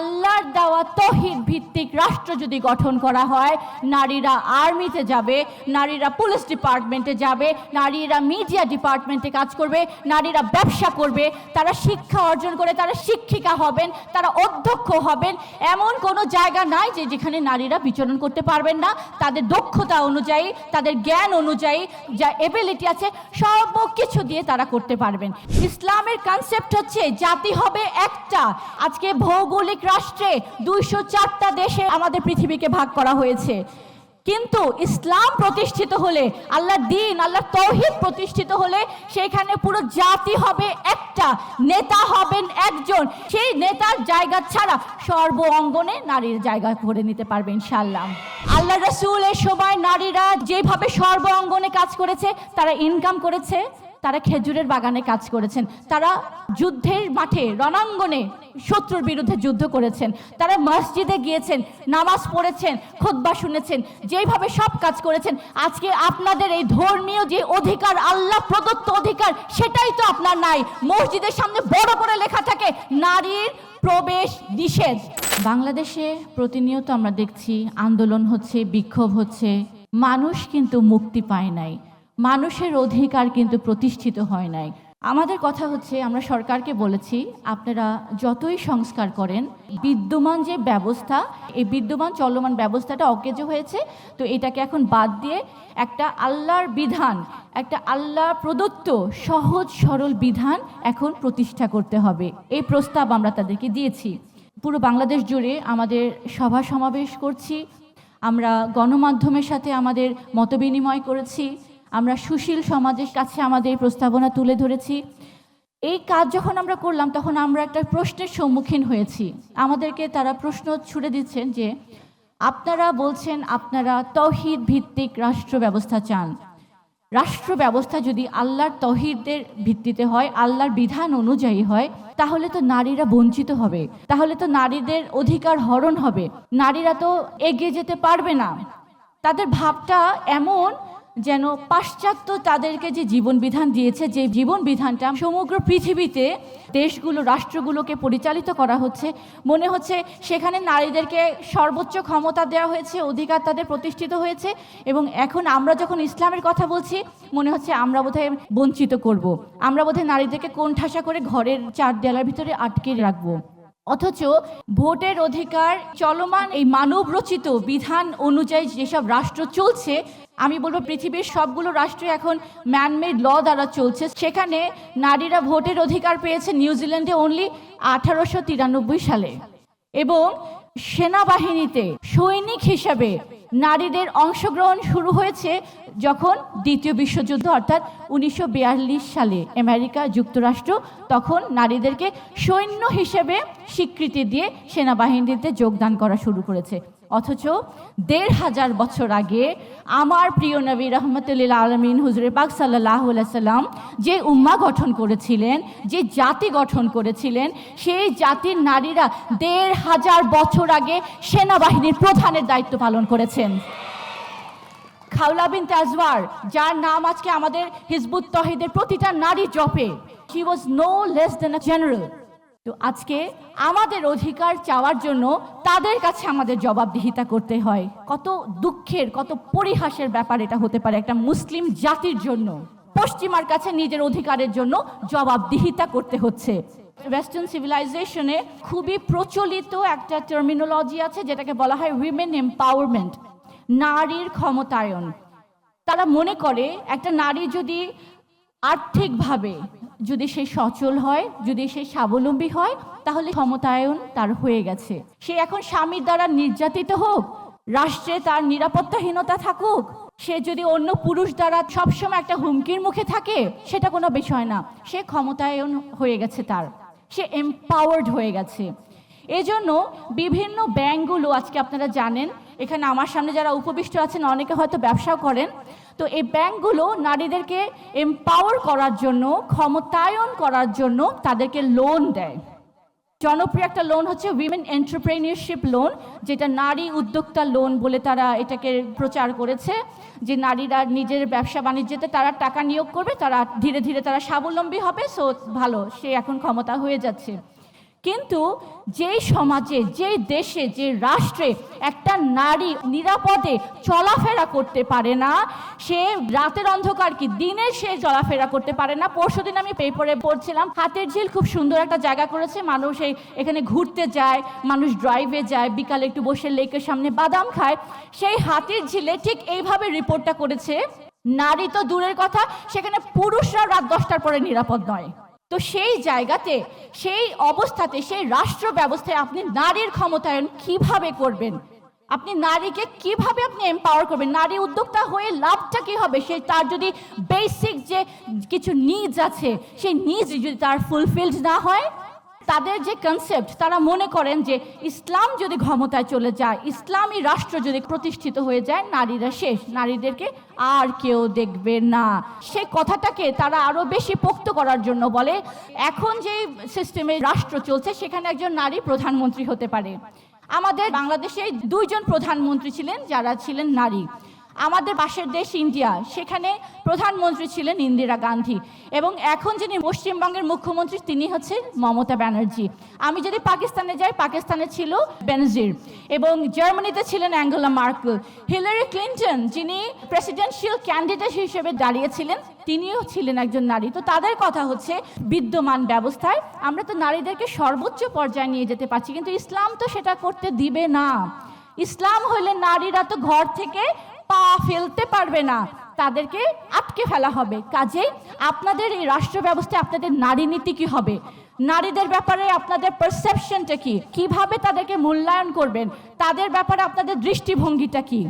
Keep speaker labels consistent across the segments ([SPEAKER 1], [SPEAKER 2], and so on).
[SPEAKER 1] আল্লাহর দেওয়া তহিদ ভিত্তিক রাষ্ট্র যদি গঠন করা হয়, নারীরা আর্মিতে যাবে, নারীরা পুলিশ ডিপার্টমেন্টে যাবে, নারীরা মিডিয়া ডিপার্টমেন্টে কাজ করবে, নারীরা ব্যবসা করবে, তারা শিক্ষা অর্জন করে তারা শিক্ষিকা হবেন, তারা অধ্যক্ষ হবেন, এমন কোনো জায়গা নাই যে যেখানে নারীরা বিচরণ করতে পারবেন না। তাদের দক্ষতা অনুযায়ী, তাদের জ্ঞান অনুযায়ী যা এবিলিটি আছে সব কিছু দিয়ে তারা করতে পারবেন। ইসলামের কনসেপ্ট হচ্ছে, জাতি হবে একটা। আজকে ভৌগোলিক রাষ্ট্রে দুইশো চারটা দেশে আমাদের পৃথিবীকে ভাগ করা হয়েছে। কিন্তু ইসলাম প্রতিষ্ঠিত হলে আল্লাহ দিন আল্লাহ তৌহিদ প্রতিষ্ঠিত হলে, সেখানে পুরো জাতি হবে একটা, নেতা হবেন একজন। সেই নেতার জায়গা ছাড়া সর্ব অঙ্গনে নারীর জায়গা করে নিতে পারবে ইনশাল্লাহ আল্লাহ রসুল রসুলের সময় নারীরা যেভাবে সর্ব অঙ্গনে কাজ করেছে, তারা ইনকাম করেছে। তারা খেজুরের বাগানে কাজ করেছেন। তারা যুদ্ধের মাঠে, রণাঙ্গনে শত্রুর বিরুদ্ধে যুদ্ধ করেছেন। তারা মসজিদে গিয়েছেন, নামাজ পড়েছেন খোদবা শুনেছেন যেভাবে সব কাজ করেছেন। আজকে আপনাদের এই ধর্মীয় যে অধিকার, আল্লাহ প্রদত্ত অধিকার, সেটাই তো আপনার নাই। মসজিদের সামনে বড় করে লেখা থাকে, নারীর প্রবেশ নিষেধ। বাংলাদেশে প্রতিনিয়ত আমরা দেখছি, আন্দোলন হচ্ছে, বিক্ষোভ হচ্ছে। মানুষ কিন্তু মুক্তি পায় নাই। মানুষের অধিকার কিন্তু প্রতিষ্ঠিত হয় নাই। আমাদের কথা হচ্ছে, আমরা সরকারকে বলেছি, আপনারা যতই সংস্কার করেন, বিদ্যমান যে ব্যবস্থা, এই বিদ্যমান চলমান ব্যবস্থাটা অকেজ হয়েছে, তো এটাকে এখন বাদ দিয়ে একটা আল্লাহর বিধান, একটা আল্লাহ প্রদত্ত সহজ, সরল বিধান এখন প্রতিষ্ঠা করতে হবে। এই প্রস্তাব আমরা তাদেরকে দিয়েছি। পুরো বাংলাদেশ জুড়ে আমাদের সভা সমাবেশ করছি। আমরা গণমাধ্যমের সাথে আমাদের মতবিনিময় করেছি। আমরা সুশীল সমাজের কাছে আমাদের প্রস্তাবনা তুলে ধরেছি। এই কাজ যখন আমরা করলাম, তখন আমরা একটা প্রশ্নের সম্মুখীন হয়েছি। আমাদেরকে তারা প্রশ্ন ছুড়ে দিচ্ছেন যে, আপনারা বলছেন আপনারা তহিদ ভিত্তিক রাষ্ট্র ব্যবস্থা চান। রাষ্ট্র ব্যবস্থা যদি আল্লাহর তহিদের ভিত্তিতে হয়, আল্লাহর বিধান অনুযায়ী হয়, তাহলে তো নারীরা বঞ্চিত হবে। তাহলে তো নারীদের অধিকার হরণ হবে। নারীরা তো এগিয়ে যেতে পারবে না। তাদের ভাবটা এমন যেন পাশ্চাত্য তাদেরকে যে জীবন বিধান দিয়েছে, যে জীবন বিধানটা সমগ্র পৃথিবীতে দেশগুলো, রাষ্ট্রগুলোকে পরিচালিত করা হচ্ছে, মনে হচ্ছে সেখানে নারীদেরকে সর্বোচ্চ ক্ষমতা দেওয়া হয়েছে, অধিকার তাদের প্রতিষ্ঠিত হয়েছে এবং এখন আমরা যখন ইসলামের কথা বলছি, মনে হচ্ছে আমরা বোধহয় বঞ্চিত করব। আমরা বোধহয় নারীদেরকে কোণঠাসা করে ঘরের চার দেয়ালের ভিতরে আটকে রাখব অথচ ভোটের অধিকার চলমান এই মানব রচিত বিধান অনুযায়ী যেসব রাষ্ট্র চলছে, আমি বলব পৃথিবীর সবগুলো রাষ্ট্র এখন ম্যানমেড ল দ্বারা চলছে। সেখানে নারীরা ভোটের অধিকার পেয়েছে নিউজিল্যান্ডে অনলি আঠারোশো তিরানব্বই সালে। এবং সেনাবাহিনীতে সৈনিক হিসাবে নারীদের অংশগ্রহণ শুরু হয়েছে যখন দ্বিতীয় বিশ্বযুদ্ধ অর্থাৎ উনিশশো বিয়াল্লিশ সালে আমেরিকা যুক্তরাষ্ট্র তখন নারীদেরকে সৈন্য হিসেবে স্বীকৃতি দিয়ে সেনাবাহিনীতে যোগদান করা শুরু করেছে। অথচ দেড় হাজার বছর আগে আমার প্রিয় নবী রহমতুল্লাহ আলমিন হুজুরে পাক সাল্লাহ সাল্লাম যে উম্মা গঠন করেছিলেন, যে জাতি গঠন করেছিলেন, সেই জাতির নারীরা দেড় হাজার বছর আগে সেনাবাহিনীর প্রধানের দায়িত্ব পালন করেছেন। খাউলা বিন তাজওয়ার, যার নাম আজকে আমাদের হিজবুত তহিদের প্রতিটা নারী জপে she was no less than a general তো আজকে আমাদের অধিকার চাওয়ার জন্য তাদের কাছে আমাদের জবাবদিহিতা করতে হয়। কত দুঃখের, কত পরিহাসের ব্যাপার এটা হতে পারে একটা মুসলিম জাতির জন্য। পশ্চিমার কাছে নিজের অধিকারের জন্য জবাবদিহিতা করতে হচ্ছে। ওয়েস্টার্ন সিভিলাইজেশনে খুবই প্রচলিত একটা টার্মিনোলজি আছে যেটাকে বলা হয় উইমেন এম্পাওয়ারমেন্ট নারীর ক্ষমতায়ন। তারা মনে করে একটা নারী যদি আর্থিকভাবে যদি সে সচল হয়, যদি সে স্বাবলম্বী হয়, তাহলে ক্ষমতায়ন তার হয়ে গেছে। সে এখন স্বামীর দ্বারা নির্যাতিত হোক, রাষ্ট্রে তার নিরাপত্তাহীনতা থাকুক, সে যদি অন্য পুরুষ দ্বারা সবসময় একটা হুমকির মুখে থাকে, সেটা কোনো বিষয় না। সে ক্ষমতায়ন হয়ে গেছে তার। সে এম্পাওয়ার্ড হয়ে গেছে। এজন্য বিভিন্ন ব্যাংকগুলো, আজকে আপনারা জানেন, এখানে আমার সামনে যারা উপবিষ্ট আছেন, অনেকে হয়তো ব্যবসাও করেন তো এই ব্যাংকগুলো নারীদেরকে এম্পাওয়ার করার জন্য, ক্ষমতায়ন করার জন্য তাদেরকে লোন দেয়। জনপ্রিয় একটা লোন হচ্ছে উইমেন এন্টারপ্রেনিয়রশিপ লোন যেটা নারী উদ্যোক্তা লোন বলে তারা এটাকে প্রচার করেছে, যে নারীরা নিজের ব্যবসা বাণিজ্যতে তারা টাকা নিয়োগ করবে, তারা ধীরে ধীরে তারা স্বাবলম্বী হবে সো ভালো, সে এখন ক্ষমতা হয়ে যাচ্ছে। কিন্তু যেই সমাজে, যেই দেশে যে রাষ্ট্রে একটা নারী নিরাপদে চলাফেরা করতে পারে না, সে রাতের অন্ধকার কি দিনে সে চলাফেরা করতে পারে না? পরশু দিন আমি পেপারে পড়ছিলাম, হাতের ঝিল খুব সুন্দর একটা জায়গা করেছে, মানুষ এই এখানে ঘুরতে যায়, মানুষ ড্রাইভে যায়, বিকালে একটু বসে লেকের সামনে বাদাম খায়। সেই হাতির ঝিলে ঠিক এইভাবে রিপোর্টটা করেছে, নারী তো দূরের কথা, সেখানে পুরুষরা রাত দশটার পরে নিরাপদ নয়। তো সেই জায়গাতে, সেই অবস্থাতে, সেই রাষ্ট্র ব্যবস্থায় আপনি নারীর ক্ষমতায়ন কীভাবে করবেন? আপনি নারীকে কীভাবে আপনি এম্পাওয়ার করবেন? নারী উদ্যোক্তা হয়ে লাভটা কি হবে? সে তার যদি বেসিক যে কিছু নিজ আছে, সেই নিজ যদি তার ফুলফিলড না হয় তাদের যে কনসেপ্ট তারা মনে করেন যে ইসলাম যদি ক্ষমতায় চলে যায়, ইসলামী রাষ্ট্র যদি প্রতিষ্ঠিত হয়ে যায়, নারীরা শেষ। নারীদেরকে আর কেউ দেখবে না। সেই কথাটাকে তারা আরও বেশি পোক্ত করার জন্য বলে, এখন যে সিস্টেমে রাষ্ট্র চলছে, সেখানে একজন নারী প্রধানমন্ত্রী হতে পারে। আমাদের বাংলাদেশে দুইজন প্রধানমন্ত্রী ছিলেন, যারা ছিলেন নারী। আমাদের পাশের দেশ ইন্ডিয়া। সেখানে প্রধানমন্ত্রী ছিলেন ইন্দিরা গান্ধী এবং এখন যিনি পশ্চিমবঙ্গের মুখ্যমন্ত্রী, তিনি হচ্ছে মমতা ব্যানার্জি। আমি যদি পাকিস্তানে যাই, পাকিস্তানে ছিল বেনজির এবং জার্মানিতে ছিলেন অ্যাঙ্গেলা মার্কেল। হিলারি ক্লিন্টন, যিনি প্রেসিডেন্সিয়াল ক্যান্ডিডেট হিসেবে দাঁড়িয়েছিলেন, তিনিও ছিলেন একজন নারী। তো তাদের কথা হচ্ছে বিদ্যমান ব্যবস্থায় আমরা তো নারীদেরকে সর্বোচ্চ পর্যায়ে নিয়ে যেতে পারছি, কিন্তু ইসলাম তো সেটা করতে দিবে না। ইসলাম হলে নারীরা তো ঘর থেকে পা ফেলতে পারবে না। তাদেরকে আটকে ফেলা হবে। কাজেই আপনাদের এই রাষ্ট্র ব্যবস্থায় আপনাদের নারী নীতি কি হবে? নারীদের ব্যাপারে আপনাদের পারসেপশনটা কি? কীভাবে তাদেরকে মূল্যায়ন করবেন? তাদের ব্যাপারে আপনাদের দৃষ্টিভঙ্গিটা কি?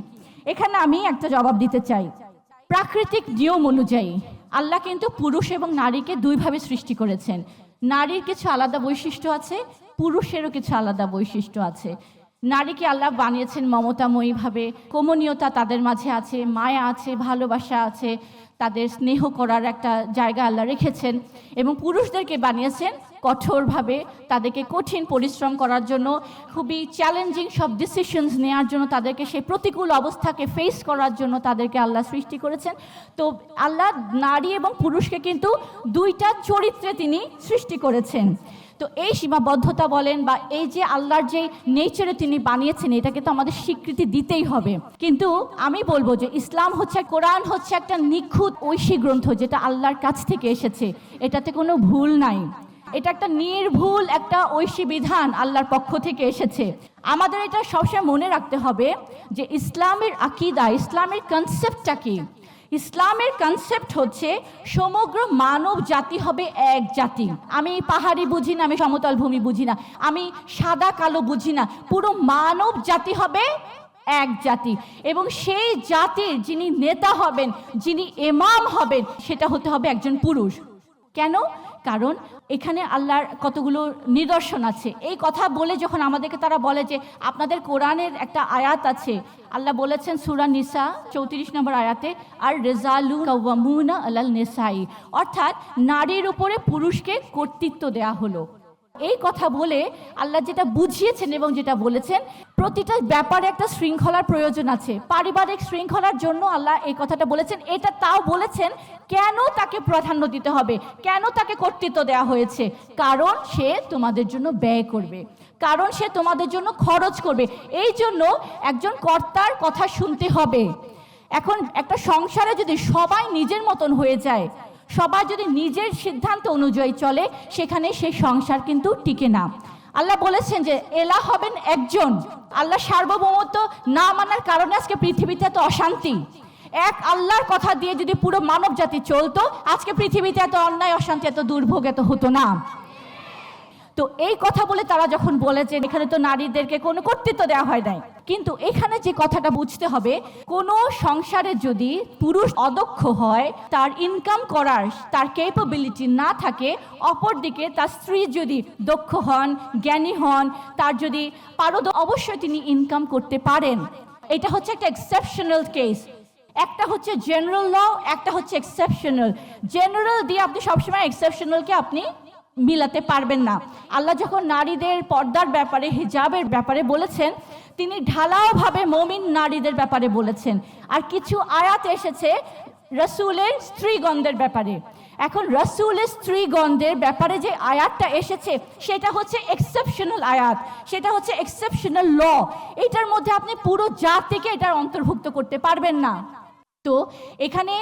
[SPEAKER 1] এখানে আমি একটা জবাব দিতে চাই। প্রাকৃতিক নিয়ম অনুযায়ী, আল্লাহ কিন্তু পুরুষ এবং নারীকে দুইভাবে সৃষ্টি করেছেন। নারীর কিছু আলাদা বৈশিষ্ট্য আছে, পুরুষেরও কিছু আলাদা বৈশিষ্ট্য আছে। নারীকে আল্লাহ বানিয়েছেন মমতাময়ীভাবে। কমনীয়তা তাদের মাঝে আছে, মায়া আছে, ভালোবাসা আছে, তাদের স্নেহ করার একটা জায়গা আল্লাহ রেখেছেন এবং পুরুষদেরকে বানিয়েছেন কঠোরভাবে তাদেরকে কঠিন পরিশ্রম করার জন্য, খুবই চ্যালেঞ্জিং সব ডিসিশনস নেওয়ার জন্য তাদেরকে সেই প্রতিকূল অবস্থাকে ফেস করার জন্য তাদেরকে আল্লাহ সৃষ্টি করেছেন। তো আল্লাহ নারী এবং পুরুষকে কিন্তু দুইটা চরিত্রে তিনি সৃষ্টি করেছেন। তো এই সীমাবদ্ধতা বলেন বা এই যে আল্লাহর যে নেচারে তিনি বানিয়েছেন, এটাকে তো আমাদের স্বীকৃতি দিতেই হবে। কিন্তু আমি বলব যে ইসলাম হচ্ছে, কোরআন হচ্ছে একটা নিখুঁত ঐশী গ্রন্থ যেটা আল্লাহর কাছ থেকে এসেছে। এটাতে কোনো ভুল নাই। এটা একটা নির্ভুল একটা ঐশী বিধান আল্লাহর পক্ষ থেকে এসেছে। আমাদের এটা সবসময় মনে রাখতে হবে যে ইসলামের আকিদা, ইসলামের কনসেপ্টটা কি? ইসলামের কনসেপ্ট হচ্ছে সমগ্র মানব জাতি হবে এক জাতি। আমি পাহাড়ি বুঝি না, আমি সমতল ভূমি বুঝি না, আমি সাদা কালো বুঝি না। পুরো মানব জাতি হবে এক জাতি। এবং সেই জাতির যিনি নেতা হবেন, যিনি এমাম হবেন, সেটা হতে হবে একজন পুরুষ। কেন? কারণ এখানে আল্লাহর কতগুলো নিদর্শন আছে। এই কথা বলে যখন আমাদেরকে তারা বলে যে, আপনাদের কোরআনের একটা আয়াত আছে, আল্লাহ বলেছেন সুরা নিসা চৌত্রিশ নম্বর আয়াতে, আর রেজালু কাওয়ামুনা আলাল নেসাই। অর্থাৎ নারীর উপরে পুরুষকে কর্তৃত্ব দেয়া হলো। এই কথা বলে আল্লাহ যেটা বুঝিয়েছেন এবং যেটা বলেছেন, প্রতিটা ব্যাপারে একটা শৃঙ্খলার প্রয়োজন আছে। পারিবারিক শৃঙ্খলার জন্য আল্লাহ এই কথাটা বলেছেন। এটা তাও বলেছেন, কেন তাকে প্রাধান্য দিতে হবে? কেন তাকে কর্তৃত্ব দেওয়া হয়েছে? কারণ সে তোমাদের জন্য ব্যয় করবে। কারণ সে তোমাদের জন্য খরচ করবে। এই জন্য একজন কর্তার কথা শুনতে হবে। এখন একটা সংসারে যদি সবাই নিজের মতন হয়ে যায় সবাই যদি নিজের সিদ্ধান্ত অনুযায়ী চলে, সেখানে সেই সংসার কিন্তু টিকে না। আল্লাহ বলেছেন যে এলা হবেন একজন। আল্লাহ সার্বভৌমত্ব না মানার কারণে আজকে পৃথিবীতে এত অশান্তি। এক আল্লাহর কথা দিয়ে যদি পুরো মানব জাতি চলতো, আজকে পৃথিবীতে এত অন্যায়, অশান্তি, এত দুর্ভোগ এত হতো না। তো এই কথা বলে তারা যখন বলেছেন এখানে তো নারীদেরকে কোনো কর্তৃত্ব দেওয়া হয় নাই। কিন্তু এখানে যে কথাটা বুঝতে হবে, কোনো সংসারে যদি পুরুষ অদক্ষ হয়, তার ইনকাম করার, তার ক্যাপাবিলিটি না থাকে, অপরদিকে তার স্ত্রী যদি দক্ষ হন, জ্ঞানী হন, তার যদি পারদ, অবশ্যই তিনি ইনকাম করতে পারেন। এটা হচ্ছে একটা এক্সেপশনাল কেস একটা হচ্ছে জেনারেল ল একটা হচ্ছে এক্সেপশনাল জেনারেল দিয়ে আপনি সবসময় এক্সেপশনালকে আপনি মিলাতে পারবেন না। আল্লাহ যখন নারীদের পর্দার ব্যাপারে, হিজাবের ব্যাপারে বলেছেন, তিনি ঢালাওভাবে মমিন নারীদের ব্যাপারে বলেছেন। আর কিছু আয়াত এসেছে রসুলের স্ত্রীগণদের ব্যাপারে। এখন রসুলের স্ত্রীগণদের ব্যাপারে যে আয়াতটা এসেছে, সেটা হচ্ছে এক্সেপশনাল আয়াত। সেটা হচ্ছে এক্সেপশনাল ল এটার মধ্যে আপনি পুরো জাতিকে এটার অন্তর্ভুক্ত করতে পারবেন না। তো এখানে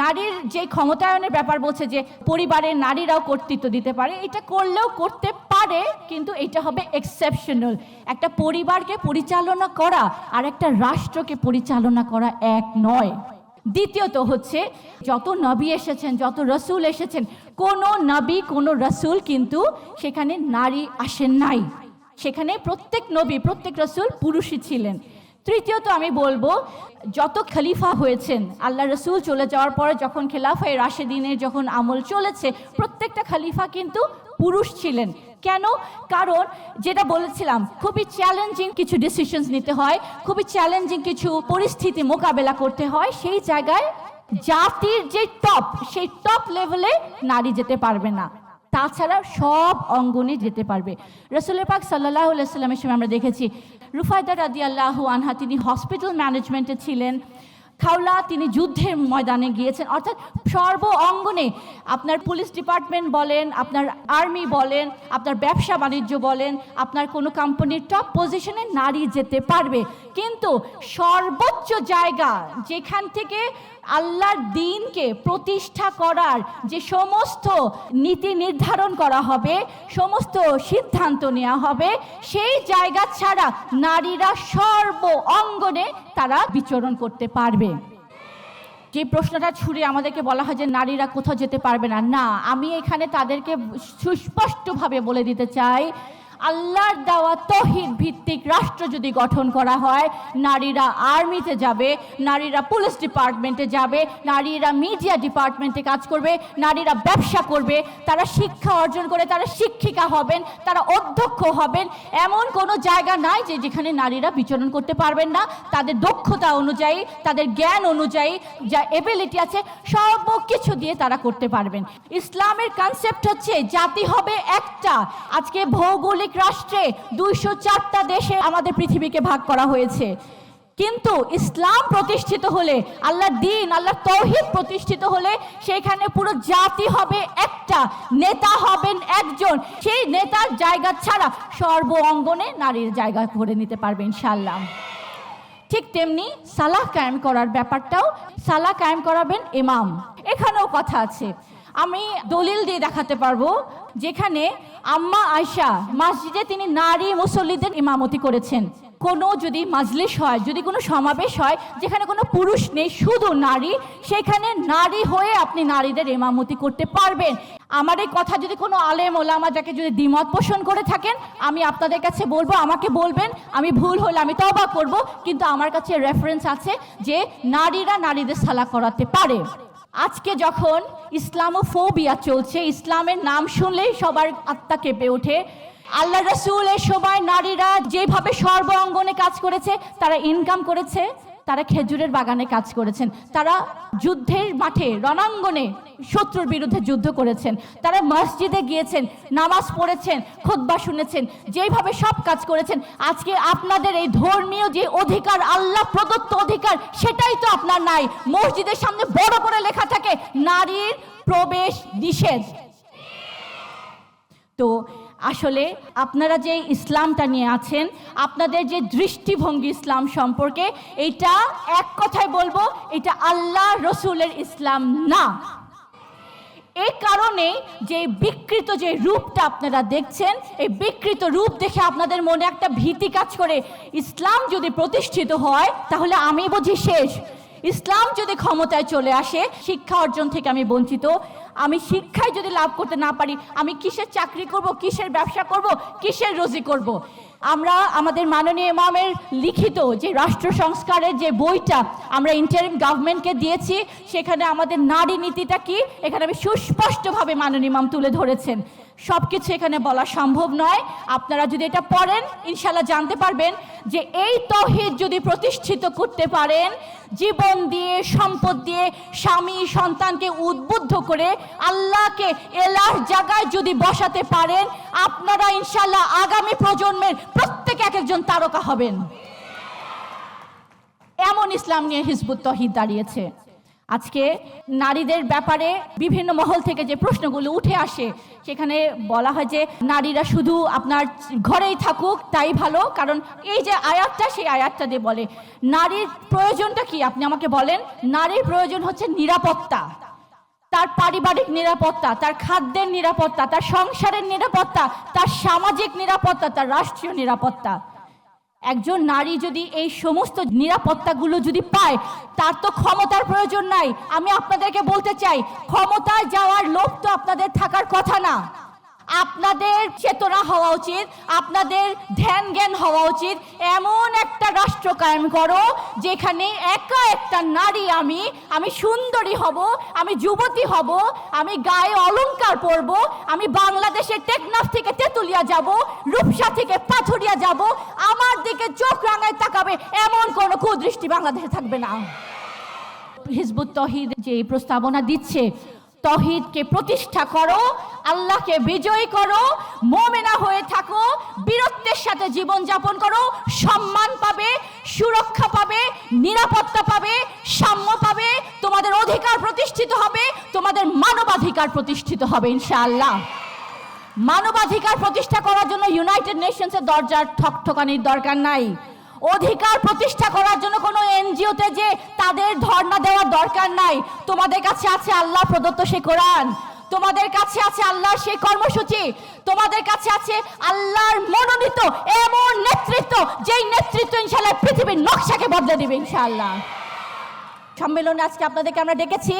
[SPEAKER 1] নারীর যে ক্ষমতায়নের ব্যাপার বলছে যে পরিবারের নারীরাও কর্তৃত্ব দিতে পারে, এটা করলেও করতে পারে, কিন্তু এটা হবে এক্সেপশনাল একটা পরিবারকে পরিচালনা করা আর একটা রাষ্ট্রকে পরিচালনা করা এক নয়। দ্বিতীয়ত হচ্ছে, যত নবী এসেছেন, যত রসুল এসেছেন, কোনো নবী, কোনো রসুল কিন্তু সেখানে নারী আসেন নাই। সেখানে প্রত্যেক নবী, প্রত্যেক রসুল পুরুষই ছিলেন। তৃতীয়ত আমি বলব, যত খলিফা হয়েছেন, আল্লাহ রসুল চলে যাওয়ার পরে যখন খেলাফায় রাশেদিনের যখন আমল চলেছে, প্রত্যেকটা খলিফা কিন্তু পুরুষ ছিলেন। কেন? কারণ যেটা বলেছিলাম, খুবই চ্যালেঞ্জিং কিছু ডিসিশনস নিতে হয়, খুবই চ্যালেঞ্জিং কিছু পরিস্থিতি মোকাবেলা করতে হয়, সেই জায়গায় জাতির যে টপ সেই টপ লেভেলে নারী যেতে পারবে না। তাছাড়া সব অঙ্গনে যেতে পারবে। রসুলের পাক সাল্লাহ সাল্লামের সময় আমরা দেখেছি, রুফায়দা রাদি আল্লাহ আনহা তিনি হসপিটাল ম্যানেজমেন্টে ছিলেন, খাওলা তিনি যুদ্ধের ময়দানে গিয়েছেন। অর্থাৎ সর্ব অঙ্গনে আপনার পুলিশ ডিপার্টমেন্ট বলেন, আপনার আর্মি বলেন, আপনার ব্যবসা বাণিজ্য বলেন, আপনার কোনো কোম্পানির টপ পজিশনে নারী যেতে পারবে। কিন্তু সর্বোচ্চ জায়গা যেখান থেকে আল্লাহর দিনকে প্রতিষ্ঠা করার যে সমস্ত নীতি নির্ধারণ করা হবে, সমস্ত সিদ্ধান্ত নেওয়া হবে, সেই জায়গা ছাড়া নারীরা সর্ব অঙ্গনে তারা বিচরণ করতে পারবে। যে প্রশ্নটা ছুড়ে আমাদেরকে বলা হয় যে নারীরা কোথাও যেতে পারবে না না, আমি এখানে তাদেরকে সুস্পষ্টভাবে বলে দিতে চাই আল্লাহর দেওয়া তহিদ ভিত্তিক রাষ্ট্র যদি গঠন করা হয়, নারীরা আর্মিতে যাবে, নারীরা পুলিশ ডিপার্টমেন্টে যাবে, নারীরা মিডিয়া ডিপার্টমেন্টে কাজ করবে, নারীরা ব্যবসা করবে, তারা শিক্ষা অর্জন করে তারা শিক্ষিকা হবেন, তারা অধ্যক্ষ হবেন, এমন কোনো জায়গা নাই যে যেখানে নারীরা বিচরণ করতে পারবেন না। তাদের দক্ষতা অনুযায়ী, তাদের জ্ঞান অনুযায়ী যা এবিলিটি আছে সব কিছু দিয়ে তারা করতে পারবেন। ইসলামের কনসেপ্ট হচ্ছে, জাতি হবে একটা। আজকে ভৌগোলিক রাষ্ট্রে দুইশো চারটা দেশে আমাদের পৃথিবীকে ভাগ করা হয়েছে। কিন্তু ইসলাম প্রতিষ্ঠিত হলে, আল্লাহ দিন, আল্লাহ তৌহিদ প্রতিষ্ঠিত হলে সেখানে পুরো জাতি হবে একটা, নেতা হবেন একজন। সেই নেতার জায়গা ছাড়া সর্ব অঙ্গনে নারীর জায়গা করে নিতে পারবে ইনশাল্লাহ ঠিক তেমনি সালাহ কায়েম করার ব্যাপারটাও, সালাহ কায়েম করাবেন ইমাম। এখানেও কথা আছে। আমি দলিল দিয়ে দেখাতে পারব, যেখানে আম্মা আয়শা মসজিদে তিনি নারী মুসল্লিদের ইমামতি করেছেন। কোনো যদি মাজলিস হয়, যদি কোনো সমাবেশ হয়, যেখানে কোনো পুরুষ নেই, শুধু নারী, সেখানে নারী হয়ে আপনি নারীদের ইমামতি করতে পারবেন। আমার এই কথা যদি কোনো আলেম ওলামা যাকে যদি দ্বিমত পোষণ করে থাকেন, আমি আপনাদের কাছে বলব, আমাকে বলবেন, আমি ভুল হলে আমি তবা করব, কিন্তু আমার কাছে রেফারেন্স আছে যে নারীরা নারীদের সালা করাতে পারে। আজকে যখন ইসলামোফোবিয়া চলছে, ইসলামের নাম শুনলেই সবার আত্মা কেঁপে ওঠে। আল্লাহ রসুল রসুলের সময় নারীরা যেভাবে সর্ব অঙ্গনে কাজ করেছে, তারা ইনকাম করেছে। তারা খেজুরের বাগানে কাজ করেছেন। তারা যুদ্ধের মাঠে, রণাঙ্গনে শত্রুর বিরুদ্ধে যুদ্ধ করেছেন। তারা মসজিদে গিয়েছেন, নামাজ পড়েছেন খোদ্া শুনেছেন যেভাবে সব কাজ করেছেন। আজকে আপনাদের এই ধর্মীয় যে অধিকার, আল্লাহ প্রদত্ত অধিকার, সেটাই তো আপনার নাই। মসজিদের সামনে বড় করে লেখা থাকে, নারীর প্রবেশ নিষেধ। তো আসলে আপনারা যে ইসলামটা নিয়ে আছেন, আপনাদের যে দৃষ্টিভঙ্গি ইসলাম সম্পর্কে এটা এক কথায় বলব, এটা আল্লাহ রসুলের ইসলাম না। এই কারণে যে বিকৃত যে রূপটা আপনারা দেখছেন, এই বিকৃত রূপ দেখে আপনাদের মনে একটা ভীতি কাজ করে। ইসলাম যদি প্রতিষ্ঠিত হয়, তাহলে আমি বুঝি শেষ। ইসলাম যদি ক্ষমতায় চলে আসে, শিক্ষা অর্জন থেকে আমি বঞ্চিত। আমি শিক্ষায় যদি লাভ করতে না পারি, আমি কিসের চাকরি করব, কিসের ব্যবসা করব, কিসের রোজি করব। আমরা আমাদের মাননীয় ইমামের লিখিত যে রাষ্ট্র সংস্কারের যে বইটা আমরা ইন্টারিম গভর্নমেন্টকে দিয়েছি, সেখানে আমাদের নারী নীতিটা কি? এখানে আমি সুস্পষ্টভাবে মাননীয় ইমাম তুলে ধরেছেন। সব কিছু এখানে বলা সম্ভব নয়। আপনারা যদি এটা পড়েন ইনশাল্লাহ জানতে পারবেন যে এই তহিদ যদি প্রতিষ্ঠিত করতে পারেন, জীবন দিয়ে, সম্পদ দিয়ে, স্বামী, সন্তানকে উদ্বুদ্ধ করে আল্লাহকে এলার জায়গায় যদি বসাতে পারেন, আপনারা ইনশাল্লাহ আগামী প্রজন্মের প্রত্যেক এক একজন তারকা হবেন। এমন ইসলাম নিয়ে হিজবুত তহিদ দাঁড়িয়েছে। আজকে নারীদের ব্যাপারে বিভিন্ন মহল থেকে যে প্রশ্নগুলো উঠে আসে, সেখানে বলা হয় যে নারীরা শুধু আপনার ঘরেই থাকুক, তাই ভালো। কারণ এই যে আয়াতটা, সেই আয়াতটা দিয়ে বলে, নারীর প্রয়োজনটা কি? আপনি আমাকে বলেন, নারীর প্রয়োজন হচ্ছে নিরাপত্তা। তার পারিবারিক নিরাপত্তা, তার খাদ্যের নিরাপত্তা, তার সংসারের নিরাপত্তা, তার সামাজিক নিরাপত্তা, তার রাষ্ট্রীয় নিরাপত্তা। একজন নারী যদি এই সমস্ত নিরাপত্তাগুলো যদি পায়, তার তো ক্ষমতার প্রয়োজন নাই। আমি আপনাদেরকে বলতে চাই, ক্ষমতায় যাওয়ার লোভ তো আপনাদের থাকার কথা না। আপনাদের চেতনা হওয়া উচিত, আপনাদের ধ্যান জ্ঞান হওয়া উচিত। এমন একটা রাষ্ট্র কায়েম করো, যেখানে একা একটা নারী আমি আমি সুন্দরী হব, আমি যুবতী হব, আমি গায়ে অলংকার পরব, আমি বাংলাদেশের টেকনাফ থেকে তেতুলিয়া যাব, রূপসা থেকে পাথুরিয়া যাব, আমার দিকে চোখ রাঙায় তাকাবে, এমন কোনো কুদৃষ্টি বাংলাদেশে থাকবে না। হিজবুত তহিদ যে প্রস্তাবনা দিচ্ছে তহিদকে প্রতিষ্ঠা করো, আল্লাহকে বিজয় করো, মোমেনা হয়ে থাকো, বীরত্বের সাথে জীবন যাপন করো, সম্মান পাবে, সুরক্ষা পাবে, নিরাপত্তা পাবে, সাম্য পাবে, তোমাদের অধিকার প্রতিষ্ঠিত হবে, তোমাদের মানবাধিকার প্রতিষ্ঠিত হবে, ইনশাআল্লাহ। মানবাধিকার প্রতিষ্ঠা করার জন্য ইউনাইটেড নেশনসের দরজার ঠকঠকানির দরকার নাই। অধিকার প্রতিষ্ঠা করার জন্য কোনো এনজিওতে যে তাদের ধর্ণা দেওয়ার দরকার নাই। তোমাদের কাছে আছে আল্লাহ প্রদত্ত সে কোরআন। তোমাদের কাছে আছে আল্লাহর সেই কর্মসূচি। তোমাদের কাছে আছে আল্লাহর মনোনীত এমন নেতৃত্ব, যেই নেতৃত্ব ইনশাআল্লাহ পৃথিবীর নকশাকে বদলে দিবে ইনশাআল্লাহ সম্মেলনে আজকে আপনাদেরকে আমরা ডেকেছি,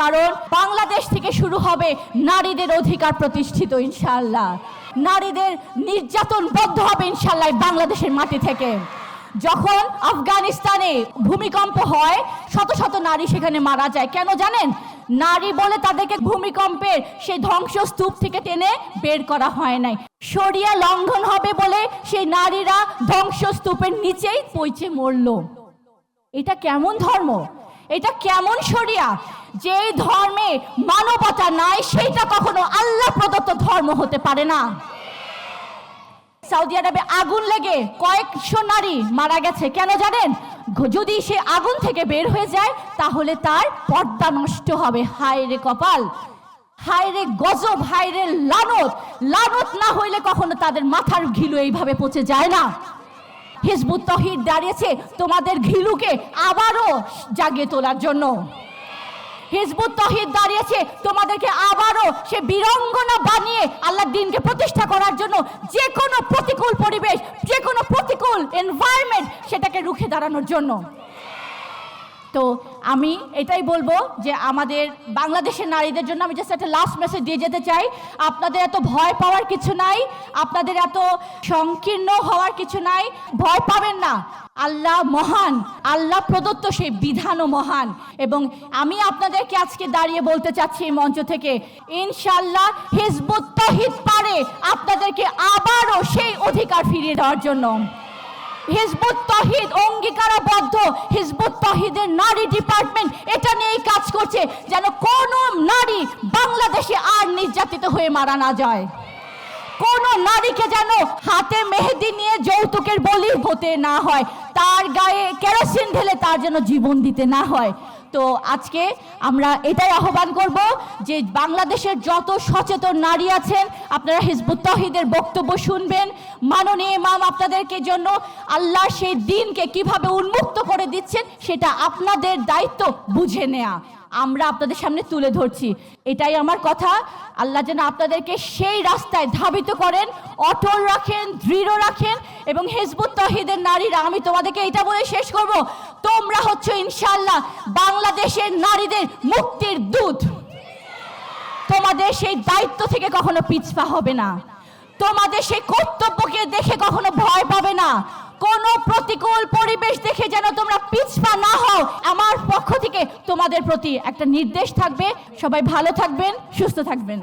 [SPEAKER 1] কারণ বাংলাদেশ থেকে শুরু হবে নারীদের অধিকার প্রতিষ্ঠিত ইনশাআল্লাহ নারীদের নির্যাতন বদ্ধ হবে ইনশাআল্লাহ এই বাংলাদেশের মাটি থেকে। যখন আফগানিস্তানে ভূমিকম্প হয়, শত শত নারী সেখানে মারা যায়। কেন জানেন? নারী বলে তাদেরকে ভূমিকম্পের সেই ধ্বংসস্তূপ থেকে টেনে বের করা হয় নাই। শরিয়া লঙ্ঘন হবে বলে সেই নারীরা ধ্বংসস্তূপের নিচেই পৌঁছে মরল। এটা কেমন ধর্ম? এটা কেমন শরিয়া? যেই ধর্মে মানবতা নাই, সেইটা কখনো আল্লাহ প্রদত্ত ধর্ম হতে পারে না। সৌদি আরবে আগুন লেগে কয়েকশো নারী মারা গেছে। কেন জানেন? যদি সে আগুন থেকে বের হয়ে যায়, তাহলে তার পর্দা নষ্ট হবে। হায় রে কপাল! হায় রে গজব! হায় রে লানত! লানত না হইলে কখনো তাদের মাথার ঘিলু এইভাবে পচে যায় না। হিজবুত তহিদ দাঁড়িয়েছে তোমাদের ঘিলুকে আবারও জাগিয়ে তোলার জন্য। হিজবুত তহিদ দাঁড়িয়েছে। তোমাদেরকে আবারও সে বিরঙ্গনা বানিয়ে আল্লাহ দিনকে প্রতিষ্ঠা করার জন্য যে কোনো প্রতিকূল পরিবেশ, যে কোনো প্রতিকূল এনভায়রনমেন্ট সেটাকে রুখে দাঁড়ানোর জন্য। তো আমি এটাই বলব যে আমাদের বাংলাদেশের নারীদের জন্য আমি জাস্ট একটা লাস্ট মেসেজ দিয়ে যেতে চাই। আপনাদের এত ভয় পাওয়ার কিছু নাই, আপনাদের এত সংকীর্ণ হওয়ার কিছু নাই। ভয় পাবেন না। আল্লাহ মহান, আল্লাহ প্রদত্ত সেই বিধানও মহান। এবং আমি আপনাদেরকে আজকে দাঁড়িয়ে বলতে চাচ্ছি এই মঞ্চ থেকে ইনশাল্লাহ হিজবুত তহিদ পারে আপনাদেরকে আবারও সেই অধিকার ফিরিয়ে দেওয়ার জন্য। হিজবুত তহিদ হয়ে মারা না যায়। কোন নারীকে যেন হাতে মেহেদি নিয়ে যৌতুকের বলি হতে না হয়, তার গায়ে কেরোসিন ঢেলে তার যেন জীবন দিতে না হয়। তো আজকে আমরা এটাই আহ্বান করব যে বাংলাদেশের যত সচেতন নারী আছেন, আপনারা হিজবুত তহিদের বক্তব্য শুনবেন। মাননীয় ইমাম আপনাদেরকে জন্য আল্লাহ সেই দিনকে কীভাবে উন্মুক্ত করে দিচ্ছেন, সেটা আপনাদের দায়িত্ব বুঝে নেয়া। আমরা আপনাদের সামনে তুলে ধরছি। এটাই আমার কথা। আল্লাহ যেন আপনাদেরকে সেই রাস্তায় ধাবিত করেন, অটল রাখেন, দৃঢ় রাখেন এবং হেজবুত তহিদের নারীরা, আমি তোমাদেরকে এটা বলে শেষ করব, তোমরা হচ্ছে ইনশাল্লাহ বাংলাদেশের নারীদের মুক্তির দূত। তোমাদের সেই দায়িত্ব থেকে কখনো পিছপা হবে না। তোমাদের সেই কর্তব্যকে দেখে কখনো ভয় পাবে না। কোন প্রতিকূল পরিবেশ দেখে যেন তোমরা পিছপা না হও, আমার পক্ষ থেকে তোমাদের প্রতি একটা নির্দেশ থাকবে। সবাই ভালো থাকবেন, সুস্থ থাকবেন।